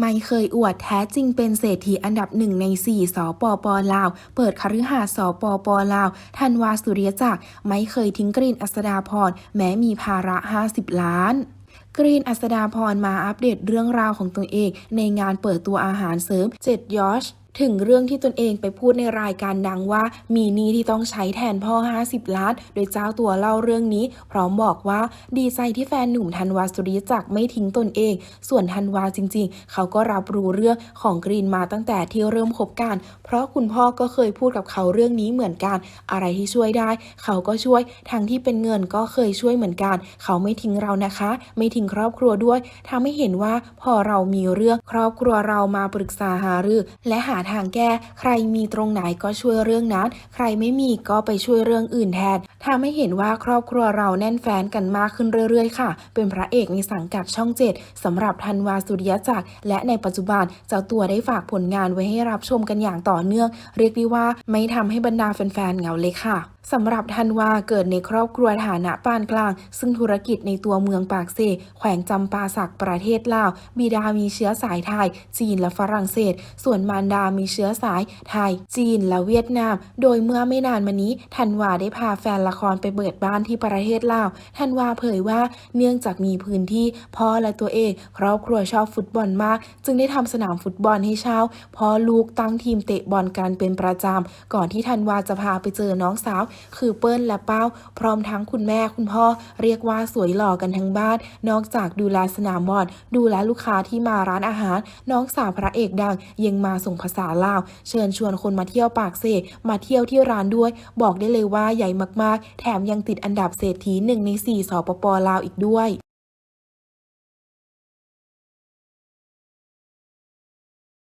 ไม่เคยอวดแท้จริงเป็นเศรษฐีอันดับหนึ่งใน 4 สปปลาว เปิดคฤหาสน์สปปลาว ธันวาสุริยจักร ไม่เคยทิ้งกรีนอัสดาพร แม้มีภาระ 50 ล้านกรีนอัสดาพรมาอัปเดตเรื่องราวของตัวเอง ในงานเปิดตัวอาหารเสริม7ยอช ถึงเรื่องที่ตนเองไปพูดในรายการดังว่า มีหนี้ที่ต้องใช้แทนพ่อ 50 ล้าน โดยเจ้าตัวเล่าเรื่องนี้ พร้อมบอกว่าดีใจที่แฟนหนุ่มธันวาสุริจักไม่ทิ้งตนเอง ส่วนธันวาจริง ๆ เขาก็รับรู้เรื่องของกรีนมาตั้งแต่ที่เริ่มคบกัน เพราะคุณพ่อก็เคยพูดกับเขาเรื่องนี้เหมือนกัน อะไรที่ช่วยได้ เขาก็ช่วย ทั้งที่เป็นเงินก็เคยช่วยเหมือนกัน เขาไม่ทิ้งเรานะคะ ไม่ทิ้งครอบครัวด้วยทำให้เห็นว่าพอเรามีเรื่องครอบครัวเรามาปรึกษาหารือ และหาทางแก้ ใครมีตรงไหนก็ช่วยเรื่องนั้น ใครไม่มีก็ไปช่วยเรื่องอื่นแทน ทำให้เห็นว่าครอบครัวเราแน่นแฟนกันมากขึ้นเรื่อยๆ ค่ะ เป็นพระเอกในสังกัดช่องเจ็ดสำหรับธันวาสุริยจักร และในปัจจุบันเจ้าตัวได้ฝากผลงานไว้ให้รับชมกันอย่างต่อเนื่อง เรียกได้ว่าไม่ทำให้บรรดาแฟนๆเหงาเลยค่ะสำหรับธันวาเกิดในครอบครัวฐานะปานกลาง ซึ่งธุรกิจในตัวเมืองปากเซแขวงจำปาสักประเทศลาว บิดามีเชื้อสายไทย จีนและฝรั่งเศส ส่วนมารดามีเชื้อสายไทย จีนและเวียดนาม โดยเมื่อไม่นานมานี้ธันวาได้พาแฟนละครไปเปิดบ้านที่ประเทศลาวธันวาเผยว่าเนื่องจากมีพื้นที่พ่อและตัวเอง ครอบครัวชอบฟุตบอลมาก จึงได้ทำสนามฟุตบอลให้เช่าพ่อลูกตั้งทีมเตะบอลกันเป็นประจำก่อนที่ธันวาจะพาไปเจอน้องสาว คือเปิ้ลและเป้า พร้อมทั้งคุณแม่คุณพ่อ เรียกว่าสวยหล่อกันทั้งบ้าน นอกจากดูแลสนามบอลดูแลลูกค้าที่มาร้านอาหาร น้องสาวพระเอกดังยังมาส่งภาษาลาว เชิญชวนคนมาเที่ยวปากเซมาเที่ยวที่ร้านด้วย บอกได้เลยว่าใหญ่มากแถมยังติดอันดับเศรษฐีหนึ่งในสี่สปปลาวอีกด้วย